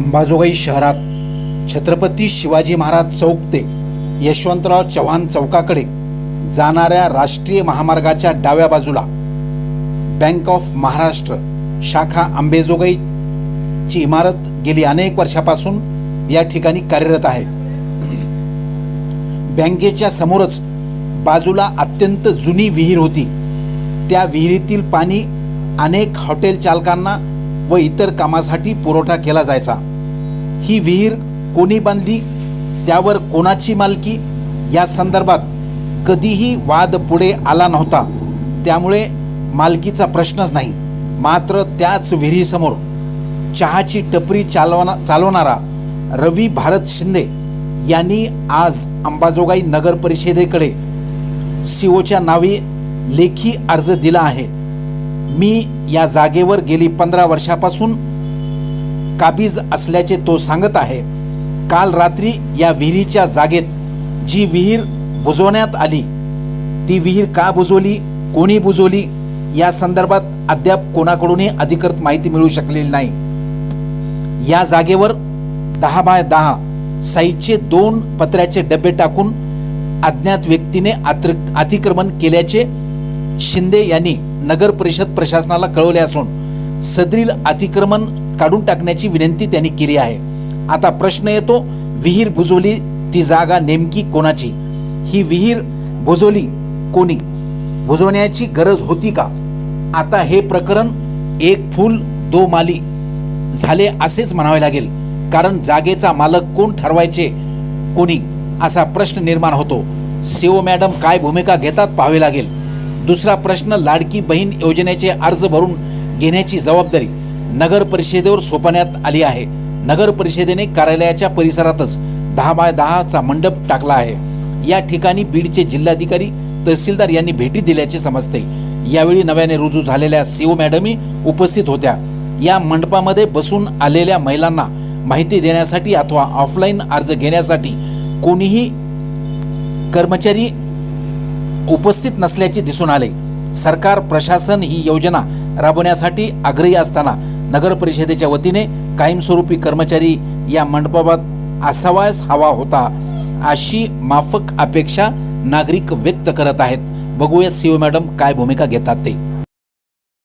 अंबाजोगाई शहरात छत्रपती शिवाजी महाराज चौक ते यशवंतराव चव्हाण चौकाकडे जाणाऱ्या राष्ट्रीय महामार्गाच्या डाव्या बाजूला बँक ऑफ महाराष्ट्र शाखा अंबेजोगाई ची इमारत गेली अनेक वर्षापासून या ठिकाणी कार्यरत आहे. बँकेच्या समोरच बाजूला अत्यंत जुनी विहीर होती. त्या विहिरीतील पाणी अनेक हॉटेल चालकांना व इतर कामासाठी पुरवठा केला जायचा. ही विहीर कोणी बांधली? त्यावर कोणाची मालकी? या संदर्भात कधीही वाद पुढे आला नव्हता. त्यामुळे मालकीचा प्रश्नच नाही. मात्र त्याच विहिरीसमोर चहाची टपरी चालवना चालवणारा रवी भारत शिंदे यांनी आज अंबाजोगाई नगर परिषदेकडे सीओच्या नावे लेखी अर्ज दिला आहे. मी या जागेवर गेली पंधरा वर्षापासून काबीज असल्याचे तो सांगत आहे. काल रात्री या विहिरीच्या जागेत जी विहीर बुजवण्यात आली ती विहीर का बुजवली कोणी बुजवली या संदर्भात अद्याप कोणाकडूनही अधिकृत माहिती मिळू शकलेली नाही. या जागेवर दहा बाय दहा साईजचे दोन पत्र्याचे डबे टाकून अज्ञात व्यक्तीने आत्र अतिक्रमण केल्याचे शिंदे यांनी नगर परिषद प्रशासनाला कळवले असून सदरील अतिक्रमण काढून टाकण्याची विनंती त्यांनी केली आहे. आता प्रश्न येतो विहीर बुजवली ती जागा नेमकी कोणाची? ही विहीर बुजवली कोणी? बुजवण्याची गरज होती का? आता हे प्रकरण एक फूल दो माली झाले असेच म्हणावे लागेल. कारण जागेचा मालक कोण ठरवायचे कोणी? असा प्रश्न निर्माण होतो. सीओ मॅडम काय भूमिका घेतात पाहावे लागेल. दुसरा प्रश्न लाडकी बहीण योजनेचे अर्ज भरून घेण्याची जबाबदारी. नगर परिषदेवर सोपवण्यात आली आहे. नगर परिषदेने कार्यालयाच्या परिसरातच दहा बाय दहाचा मंडप टाकला आहे. या ठिकाणी बीडचे जिल्हाधिकारी तहसीलदार यांनी भेटी दिल्याचे समजते. यावेळी नव्याने रुजू झालेल्या सीओ मॅडमही उपस्थित होत्या. या मंडपामध्ये बसून आलेल्या महिलांना माहिती देण्यासाठी अथवा ऑफलाईन अर्ज घेण्यासाठी कोणीही कर्मचारी उपस्थित नसल्याचे दिसून आले. सरकार प्रशासन ही योजना राबवण्यासाठी आग्रही असताना नगर परिषदेच्या वतीने कायमस्वरूपी कर्मचारी या मंडपात असावायस हवा होता अशी माफक अपेक्षा नागरिक व्यक्त करत आहेत. बघूया सीओ मॅडम काय भूमिका घेतात ते.